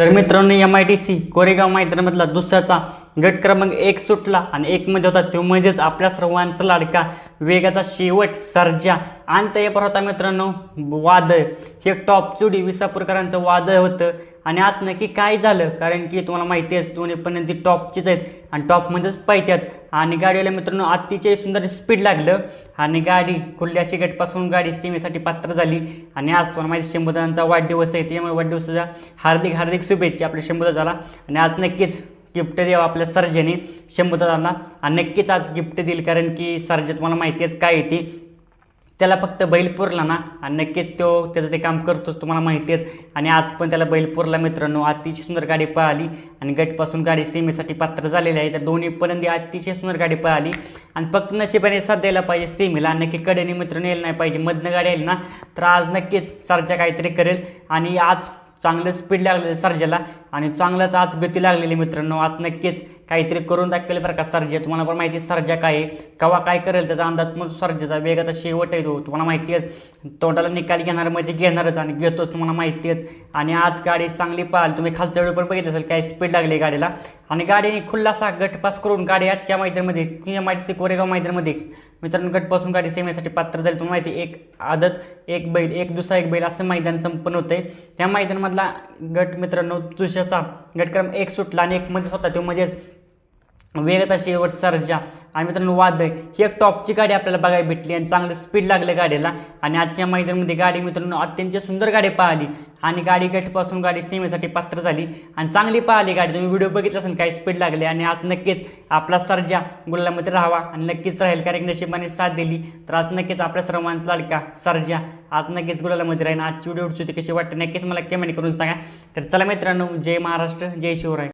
तर मित्रांनो M I T C Koregaon मैदानामधला दुसऱ्याचा गट क्रमांक एक सुटला आणि एकमध्ये होता. तो म्हणजेच आपल्या सर्वांचा लाडका वेगाचा शेवट सर्जा. आणि त्या होता मित्रांनो वादळ. हे टॉप चुडी विसापूरकरांचं वादळ होतं. आणि आज नक्की काय झालं? कारण की तुम्हाला माहिती आहे दोन्ही पण ती टॉपचीच आहेत. आणि टॉपमध्येच पाहित्यात आणि गाडीला मित्रांनो अतिशय सुंदर स्पीड लागलं. आणि गाडी खुल्या गटपासून गाडी सीमेसाठी पात्र झाली. आणि आज तुम्हाला माहिती शंभूदांचा वाढदिवस आहे. त्यामुळे वाढदिवसाचा हार्दिक हार्दिक शुभेच्छा आपल्या शंभूदादाला. आणि आज नक्कीच गिफ्ट द्यावं आपल्या सर्जनी. शंभूदादाला आणि नक्कीच आज गिफ्ट देईल कारण की सर्ज तुम्हाला माहिती आहेच काय येते त्याला फक्त बैल पुरला ना आणि नक्कीच तो त्याचं ते काम करतोच तुम्हाला माहिती आहेच आणि आज पण त्याला बैल पुरला मित्रांनो अतिशय सुंदर गाडी पळाली. आणि गटपासून गाडी सेमीसाठी पात्र झालेली आहे. तर दोन्ही पर्यंत अतिशय सुंदर गाडी पळाली. आणि फक्त नशिबाने साथ द्यायला पाहिजे सेमीला. आणि नक्की कडेने मित्रांनो यायला नाही पाहिजे. मधनं गाडी येईल ना तर आज नक्कीच सरजा काहीतरी करेल. आणि आज चांगलं स्पीड लागलं सर्जाला. आणि चांगलंच आज गती लागलेली मित्रांनो. आज नक्कीच काहीतरी करून दाखवेल बरं का सर्जा. तुम्हाला पण माहिती आहे सर्जा काय आहे कवा काय करेल त्याचा अंदाज मग सर्जाचा वेगाचा शेवट आहे तो. तुम्हाला माहिती आहे तोंडाला निकाल घेणार म्हणजे घेणारच आणि घेतोच तुम्हाला माहिती आहेच आणि आज गाडी चांगली पाहाल. तुम्ही खालच्या वेळी पण बघितलं असेल काय स्पीड लागली गाडीला. आणि गाडीने खुल्लासा गटपास करून गाडी आजच्या मैदानामध्ये M I T C Koregaon मैदानामध्ये मित्रांनो गटपासून गाडी सेमेसाठी पात्र झाली. तुम्हाला माहिती आहे, एक आदत एक बैल एक दुसरा एक बैल असं मैदान संपन्न होतंय. त्या मैदानामधला गट मित्रांनो तुझ्याचा गट क्रमांक एक सुटला आणि एक मध्ये होता. तो म्हणजेच वेगाचा शेवट सर्जा. आणि मित्रांनो वादळ. ही एक टॉपची गाडी आपल्याला बघायला भेटली आणि चांगलं स्पीड लागलं गाडीला. आणि आजच्या मैदानामध्ये गाडी मित्रांनो अत्यंत सुंदर गाडी पाहिली आणि गाडी गटपासून गाडी सीमेसाठी पात्र झाली. आणि चांगली पाहिली गाडी. तुम्ही व्हिडिओ बघितला असेल काही स्पीड लागले. आणि आज नक्कीच आपला सर्जा गुलामध्ये राहावा आणि नक्कीच राहील. कारण नशिबाने साथ दिली. तर आज नक्कीच आपल्या सर्वांचा लाडका सर्जा आज नक्कीच गुलामध्ये राहील. आजची व्हिडिओ होती कशी वाटते नक्कीच मला कमेंट करून सांगा. तर चला मित्रांनो जय महाराष्ट्र जय शिवराय.